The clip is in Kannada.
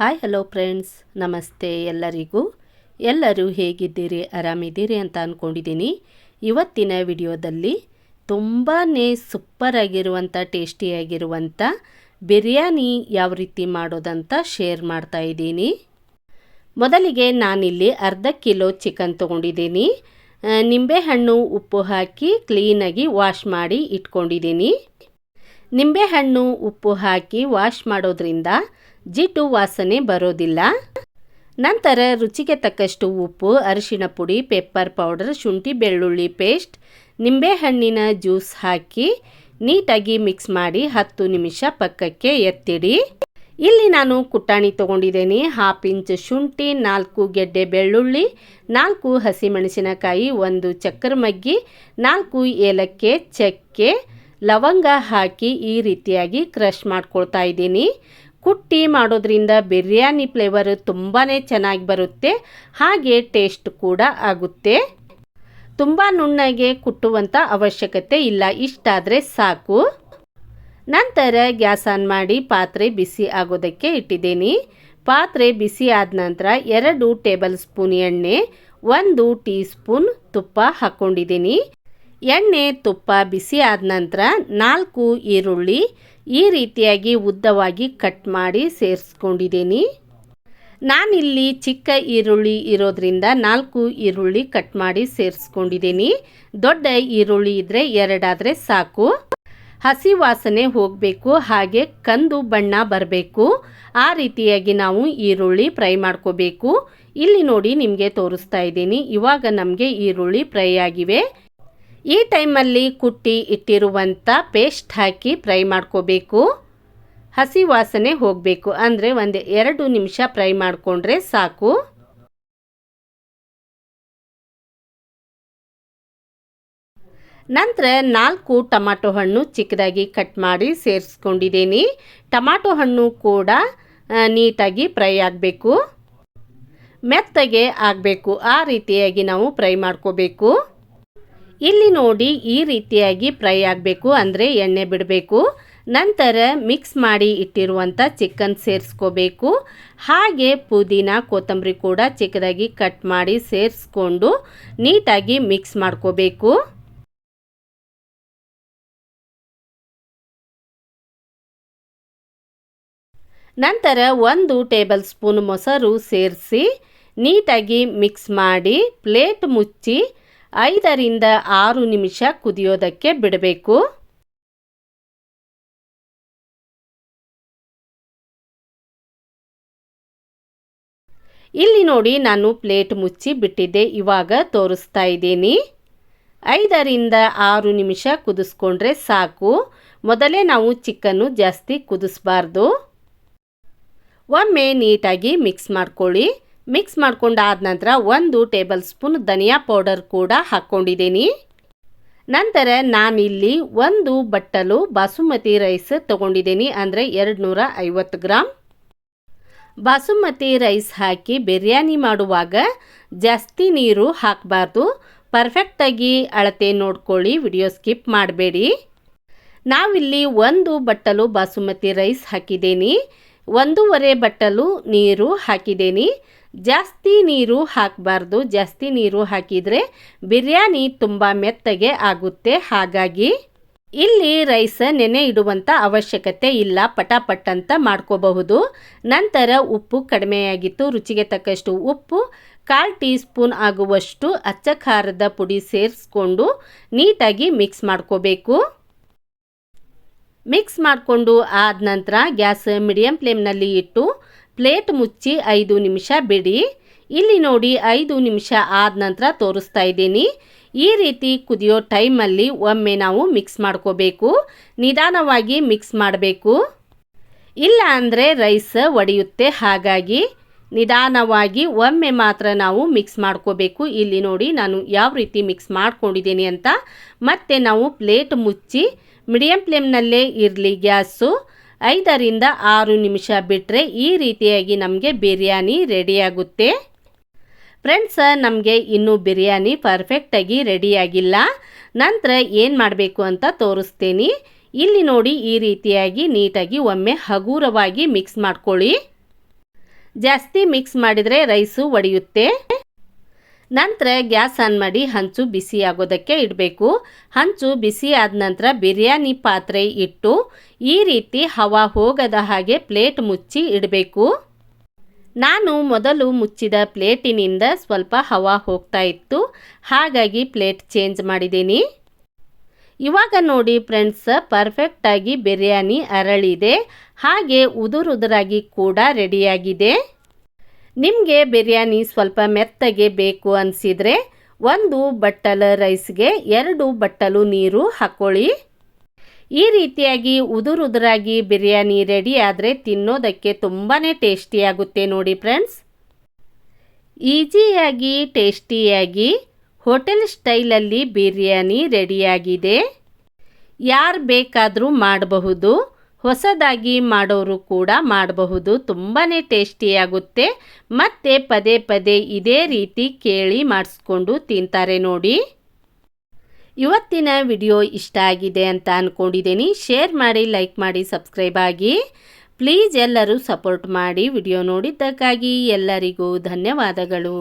ಹಾಯ್ ಹಲೋ ಫ್ರೆಂಡ್ಸ್ ನಮಸ್ತೆ ಎಲ್ಲರಿಗೂ. ಎಲ್ಲರೂ ಹೇಗಿದ್ದೀರಿ? ಆರಾಮಿದ್ದೀರಿ ಅಂತ ಅಂದ್ಕೊಂಡಿದ್ದೀನಿ ಇವತ್ತಿನ ವಿಡಿಯೋದಲ್ಲಿ ತುಂಬಾ ಸೂಪ್ಪರಾಗಿರುವಂಥ ಟೇಸ್ಟಿಯಾಗಿರುವಂಥ ಬಿರಿಯಾನಿ ಯಾವ ರೀತಿ ಮಾಡೋದಂತ ಶೇರ್ ಮಾಡ್ತಾ ಇದ್ದೀನಿ. ಮೊದಲಿಗೆ ನಾನಿಲ್ಲಿ ಅರ್ಧ ಕಿಲೋ ಚಿಕನ್ ತೊಗೊಂಡಿದ್ದೀನಿ. ನಿಂಬೆಹಣ್ಣು ಉಪ್ಪು ಹಾಕಿ ಕ್ಲೀನಾಗಿ ವಾಶ್ ಮಾಡಿ ಇಟ್ಕೊಂಡಿದ್ದೀನಿ. ನಿಂಬೆಹಣ್ಣು ಉಪ್ಪು ಹಾಕಿ ವಾಶ್ ಮಾಡೋದ್ರಿಂದ ಜಿಡ್ಡು ವಾಸನೆ ಬರೋದಿಲ್ಲ. ನಂತರ ರುಚಿಗೆ ತಕ್ಕಷ್ಟು ಉಪ್ಪು ಅರಿಶಿನ ಪುಡಿ, ಪೆಪ್ಪರ್ ಪೌಡರ್, ಶುಂಠಿ, ಬೆಳ್ಳುಳ್ಳಿ ಪೇಸ್ಟ್, ನಿಂಬೆಹಣ್ಣಿನ ಜ್ಯೂಸ್ ಹಾಕಿ ನೀಟಾಗಿ ಮಿಕ್ಸ್ ಮಾಡಿ ಹತ್ತು ನಿಮಿಷ ಪಕ್ಕಕ್ಕೆ ಎತ್ತಿಡಿ. ಇಲ್ಲಿ ನಾನು ಕುಟ್ಟಾಣಿ ತೊಗೊಂಡಿದ್ದೀನಿ. ಹಾಫ್ ಇಂಚ್ ಶುಂಠಿ, ನಾಲ್ಕು ಗೆಡ್ಡೆ ಬೆಳ್ಳುಳ್ಳಿ, ನಾಲ್ಕು ಹಸಿಮೆಣಸಿನಕಾಯಿ, ಒಂದು ಚಕ್ಕರ ಮಗ್ಗಿ, ನಾಲ್ಕು ಏಲಕ್ಕೆ, ಚಕ್ಕೆ, ಲವಂಗ ಹಾಕಿ ಈ ರೀತಿಯಾಗಿ ಕ್ರಷ್ ಮಾಡ್ಕೊಳ್ತಾ ಇದ್ದೀನಿ. ಕುಟ್ಟಿ ಮಾಡೋದ್ರಿಂದ ಬಿರಿಯಾನಿ ಫ್ಲೇವರ್ ತುಂಬಾ ಚೆನ್ನಾಗಿ ಬರುತ್ತೆ, ಹಾಗೆ ಟೇಸ್ಟ್ ಕೂಡ ಆಗುತ್ತೆ. ತುಂಬ ನುಣ್ಣಗೆ ಕುಟ್ಟುವಂಥ ಅವಶ್ಯಕತೆ ಇಲ್ಲ ಇಷ್ಟಾದರೆ ಸಾಕು. ನಂತರ ಗ್ಯಾಸ್ ಆನ್ ಮಾಡಿ ಪಾತ್ರೆ ಬಿಸಿ ಆಗೋದಕ್ಕೆ ಇಟ್ಟಿದ್ದೀನಿ. ಪಾತ್ರೆ ಬಿಸಿ ಆದ ನಂತರ ಎರಡು ಟೇಬಲ್ ಸ್ಪೂನ್ ಎಣ್ಣೆ, ಒಂದು ಟೀ ಸ್ಪೂನ್ ತುಪ್ಪ ಹಾಕ್ಕೊಂಡಿದ್ದೀನಿ ಎಣ್ಣೆ ತುಪ್ಪ ಬಿಸಿ ಆದ ನಂತರ ನಾಲ್ಕು ಈರುಳ್ಳಿ ಈ ರೀತಿಯಾಗಿ ಉದ್ದವಾಗಿ ಕಟ್ ಮಾಡಿ ಸೇರಿಸ್ಕೊಂಡಿದ್ದೀನಿ. ನಾನಿಲ್ಲಿ ಚಿಕ್ಕ ಈರುಳ್ಳಿ ಇರೋದ್ರಿಂದ ನಾಲ್ಕು ಈರುಳ್ಳಿ ಕಟ್ ಮಾಡಿ ಸೇರಿಸ್ಕೊಂಡಿದ್ದೀನಿ. ದೊಡ್ಡ ಈರುಳ್ಳಿ ಇದ್ದರೆ ಎರಡಾದರೆ ಸಾಕು. ಹಸಿ ವಾಸನೆ ಹೋಗಬೇಕು, ಹಾಗೆ ಕಂದು ಬಣ್ಣ ಬರಬೇಕು. ಆ ರೀತಿಯಾಗಿ ನಾವು ಈರುಳ್ಳಿ ಫ್ರೈ ಮಾಡ್ಕೋಬೇಕು. ಇಲ್ಲಿ ನೋಡಿ ನಿಮಗೆ ತೋರಿಸ್ತಾ ಇದ್ದೀನಿ. ಇವಾಗ ನಮಗೆ ಈರುಳ್ಳಿ ಫ್ರೈ ಆಗಿವೆ. ಈ ಟೈಮಲ್ಲಿ ಕುಟ್ಟಿ ಇಟ್ಟಿರುವಂಥ ಪೇಸ್ಟ್ ಹಾಕಿ ಫ್ರೈ ಮಾಡ್ಕೋಬೇಕು. ಹಸಿ ವಾಸನೆ ಹೋಗಬೇಕು. ಅಂದರೆ ಒಂದು ಎರಡು ನಿಮಿಷ ಫ್ರೈ ಮಾಡಿಕೊಂಡ್ರೆ ಸಾಕು. ನಂತರ ನಾಲ್ಕು ಟೊಮಾಟೊ ಹಣ್ಣು ಚಿಕ್ಕದಾಗಿ ಕಟ್ ಮಾಡಿ ಸೇರಿಸ್ಕೊಂಡಿದ್ದೀನಿ. ಟೊಮಾಟೊ ಹಣ್ಣು ಕೂಡ ನೀಟಾಗಿ ಫ್ರೈ ಆಗಬೇಕು. ಮೆತ್ತಗೆ ಆಗಬೇಕು. ಆ ರೀತಿಯಾಗಿ ನಾವು ಫ್ರೈ ಮಾಡ್ಕೋಬೇಕು. ಇಲ್ಲಿ ನೋಡಿ ಈ ರೀತಿಯಾಗಿ ಫ್ರೈ ಆಗಬೇಕು ಅಂದರೆ ಎಣ್ಣೆ ಬಿಡಬೇಕು. ನಂತರ ಮಿಕ್ಸ್ ಮಾಡಿ ಇಟ್ಟಿರುವಂಥ ಚಿಕನ್ ಸೇರಿಸ್ಕೋಬೇಕು. ಹಾಗೆ ಪುದೀನ, ಕೊತ್ತಂಬರಿ ಕೂಡ ಚಿಕ್ಕದಾಗಿ ಕಟ್ ಮಾಡಿ ಸೇರಿಸ್ಕೊಂಡು ನೀಟಾಗಿ ಮಿಕ್ಸ್ ಮಾಡ್ಕೋಬೇಕು. ನಂತರ ಒಂದು ಟೇಬಲ್ ಸ್ಪೂನ್ ಮೊಸರು ಸೇರಿಸಿ ನೀಟಾಗಿ ಮಿಕ್ಸ್ ಮಾಡಿ ಪ್ಲೇಟ್ ಮುಚ್ಚಿ ಐದರಿಂದ ಆರು ನಿಮಿಷ ಕುದಿಯೋದಕ್ಕೆ ಬಿಡಬೇಕು. ಇಲ್ಲಿ ನೋಡಿ ನಾನು ಪ್ಲೇಟ್ ಮುಚ್ಚಿ ಬಿಟ್ಟಿದ್ದೆ, ಇವಾಗ ತೋರಿಸ್ತಾ ಇದ್ದೀನಿ. ಐದರಿಂದ ಆರು ನಿಮಿಷ ಕುದಿಸ್ಕೊಂಡ್ರೆ ಸಾಕು. ಮೊದಲೇ ನಾವು ಚಿಕನ್ನು ಜಾಸ್ತಿ ಕುದಿಸ್ಬಾರ್ದು. ಒಮ್ಮೆ ನೀಟಾಗಿ ಮಿಕ್ಸ್ ಮಾಡ್ಕೊಳ್ಳಿ. ಮಿಕ್ಸ್ ಮಾಡ್ಕೊಂಡಾದ ನಂತರ ಒಂದು ಟೇಬಲ್ ಸ್ಪೂನ್ ಧನಿಯಾ ಪೌಡರ್ ಕೂಡ ಹಾಕ್ಕೊಂಡಿದ್ದೀನಿ ನಂತರ ನಾನಿಲ್ಲಿ ಒಂದು ಬಟ್ಟಲು ಬಾಸುಮತಿ ರೈಸ್ ತೊಗೊಂಡಿದ್ದೀನಿ, ಅಂದರೆ ಎರಡು ನೂರ ಐವತ್ತು ಗ್ರಾಮ್ ಬಾಸುಮತಿ ರೈಸ್ ಹಾಕಿ ಬಿರಿಯಾನಿ ಮಾಡುವಾಗ ಜಾಸ್ತಿ ನೀರು ಹಾಕಬಾರ್ದು. ಪರ್ಫೆಕ್ಟಾಗಿ ಅಳತೆ ನೋಡ್ಕೊಳ್ಳಿ, ವಿಡಿಯೋ ಸ್ಕಿಪ್ ಮಾಡಬೇಡಿ. ನಾವಿಲ್ಲಿ ಒಂದು ಬಟ್ಟಲು ಬಾಸುಮತಿ ರೈಸ್ ಹಾಕಿದ್ದೀನಿ. ಒಂದೂವರೆ ಬಟ್ಟಲು ನೀರು ಹಾಕಿದ್ದೀನಿ. ಜಾಸ್ತಿ ನೀರು ಹಾಕಬಾರ್ದು. ಜಾಸ್ತಿ ನೀರು ಹಾಕಿದರೆ ಬಿರಿಯಾನಿ ತುಂಬ ಮೆತ್ತಗೆ ಆಗುತ್ತೆ. ಹಾಗಾಗಿ ಇಲ್ಲಿ ರೈಸ್ ನೆನೆ ಇಡುವಂಥ ಅವಶ್ಯಕತೆ ಇಲ್ಲ. ಪಟಾಪಟ್ ಅಂತ ಮಾಡ್ಕೋಬಹುದು. ನಂತರ ಉಪ್ಪು ಕಡಿಮೆಯಾಗಿತ್ತು. ರುಚಿಗೆ ತಕ್ಕಷ್ಟು ಉಪ್ಪು, ಕಾಲು ಟೀ ಸ್ಪೂನ್ ಆಗುವಷ್ಟು ಅಚ್ಚ ಖಾರದ ಪುಡಿ ಸೇರಿಸ್ಕೊಂಡು ನೀಟಾಗಿ ಮಿಕ್ಸ್ ಮಾಡ್ಕೋಬೇಕು. ಮಿಕ್ಸ್ ಮಾಡಿಕೊಂಡು ಆದ ನಂತರ ಗ್ಯಾಸ್ ಮೀಡಿಯಂ ಫ್ಲೇಮ್ನಲ್ಲಿ ಇಟ್ಟು ಪ್ಲೇಟ್ ಮುಚ್ಚಿ ಐದು ನಿಮಿಷ ಬಿಡಿ. ಇಲ್ಲಿ ನೋಡಿ ಐದು ನಿಮಿಷ ಆದ ನಂತರ ತೋರಿಸ್ತಾ ಇದ್ದೀನಿ. ಈ ರೀತಿ ಕುದಿಯೋ ಟೈಮಲ್ಲಿ ಒಮ್ಮೆ ನಾವು ಮಿಕ್ಸ್ ಮಾಡ್ಕೋಬೇಕು. ನಿಧಾನವಾಗಿ ಮಿಕ್ಸ್ ಮಾಡಬೇಕು. ಇಲ್ಲ ಅಂದರೆ ರೈಸ್ ಒಡೆಯುತ್ತೆ ಹಾಗಾಗಿ ನಿಧಾನವಾಗಿ ಒಮ್ಮೆ ಮಾತ್ರ ನಾವು ಮಿಕ್ಸ್ ಮಾಡ್ಕೋಬೇಕು. ಇಲ್ಲಿ ನೋಡಿ ನಾನು ಯಾವ ರೀತಿ ಮಿಕ್ಸ್ ಮಾಡ್ಕೊಂಡಿದ್ದೀನಿ ಅಂತ. ಮತ್ತೆ ನಾವು ಪ್ಲೇಟ್ ಮುಚ್ಚಿ ಮೀಡಿಯಂ ಫ್ಲೇಮ್ನಲ್ಲೇ ಇರಲಿ ಗ್ಯಾಸು. ಐದರಿಂದ ಆರು ನಿಮಿಷ ಬಿಟ್ಟರೆ ಈ ರೀತಿಯಾಗಿ ನಮಗೆ ಬಿರಿಯಾನಿ ರೆಡಿಯಾಗುತ್ತೆ ಫ್ರೆಂಡ್ಸ್, ನಮಗೆ ಇನ್ನೂ ಬಿರಿಯಾನಿ ಪರ್ಫೆಕ್ಟಾಗಿ ರೆಡಿಯಾಗಿಲ್ಲ ನಂತರ ಏನು ಮಾಡಬೇಕು ಅಂತ ತೋರಿಸ್ತೀನಿ. ಇಲ್ಲಿ ನೋಡಿ ಈ ರೀತಿಯಾಗಿ ನೀಟಾಗಿ ಒಮ್ಮೆ ಹಗುರವಾಗಿ ಮಿಕ್ಸ್ ಮಾಡ್ಕೊಳ್ಳಿ. ಜಾಸ್ತಿ ಮಿಕ್ಸ್ ಮಾಡಿದರೆ ರೈಸು ಒಡೆಯುತ್ತೆ. ನಂತರ ಗ್ಯಾಸ್ ಆನ್ ಮಾಡಿ ಹಂಚು ಬಿಸಿ ಆಗೋದಕ್ಕೆ ಇಡಬೇಕು. ಹಂಚು ಬಿಸಿ ಆದ ನಂತರ ಬಿರಿಯಾನಿ ಪಾತ್ರೆ ಇಟ್ಟು ಈ ರೀತಿ ಹವಾ ಹೋಗದ ಹಾಗೆ ಪ್ಲೇಟ್ ಮುಚ್ಚಿ ಇಡಬೇಕು. ನಾನು ಮೊದಲು ಮುಚ್ಚಿದ ಪ್ಲೇಟಿನಿಂದ ಸ್ವಲ್ಪ ಹವಾ ಹೋಗ್ತಾ ಇತ್ತು. ಹಾಗಾಗಿ ಪ್ಲೇಟ್ ಚೇಂಜ್ ಮಾಡಿದ್ದೀನಿ. ಇವಾಗ ನೋಡಿ ಫ್ರೆಂಡ್ಸ್ ಪರ್ಫೆಕ್ಟಾಗಿ ಬಿರಿಯಾನಿ ಅರಳಿದೆ. ಹಾಗೆ ಉದುರುದುರಾಗಿ ಕೂಡ ರೆಡಿಯಾಗಿದೆ. ನಿಮಗೆ ಬಿರಿಯಾನಿ ಸ್ವಲ್ಪ ಮೆತ್ತಗೆ ಬೇಕು ಅನಿಸಿದರೆ ಒಂದು ಬಟ್ಟಲ ರೈಸ್ಗೆ ಎರಡು ಬಟ್ಟಲು ನೀರು ಹಾಕ್ಕೊಳ್ಳಿ ಈ ರೀತಿಯಾಗಿ ಉದುರುದುರಾಗಿ ಬಿರಿಯಾನಿ ರೆಡಿ ಆದರೆ ತಿನ್ನೋದಕ್ಕೆ ತುಂಬಾ ಟೇಸ್ಟಿಯಾಗುತ್ತೆ ನೋಡಿ ಫ್ರೆಂಡ್ಸ್. ಈಜಿಯಾಗಿ, ಟೇಸ್ಟಿಯಾಗಿ ಹೋಟೆಲ್ ಸ್ಟೈಲಲ್ಲಿ ಬಿರಿಯಾನಿ ರೆಡಿಯಾಗಿದೆ. ಯಾರು ಬೇಕಾದರೂ ಮಾಡಬಹುದು. ಹೊಸದಾಗಿ ಮಾಡೋರು ಕೂಡ ಮಾಡಬಹುದು. ತುಂಬಾ ಟೇಸ್ಟಿಯಾಗುತ್ತೆ ಮತ್ತು ಪದೇ ಪದೇ ಇದೇ ರೀತಿ ಕೇಳಿ ಮಾಡಿಸ್ಕೊಂಡು ತಿಂತಾರೆ ನೋಡಿ. ಇವತ್ತಿನ ವಿಡಿಯೋ ಇಷ್ಟ ಆಗಿದೆ ಅಂತ ಅಂದ್ಕೊಂಡಿದ್ದೀನಿ ಶೇರ್ ಮಾಡಿ, ಲೈಕ್ ಮಾಡಿ, ಸಬ್ಸ್ಕ್ರೈಬ್ ಆಗಿ. ಪ್ಲೀಸ್ ಎಲ್ಲರೂ ಸಪೋರ್ಟ್ ಮಾಡಿ ವಿಡಿಯೋ ನೋಡಿದ್ದಕ್ಕಾಗಿ ಎಲ್ಲರಿಗೂ ಧನ್ಯವಾದಗಳು.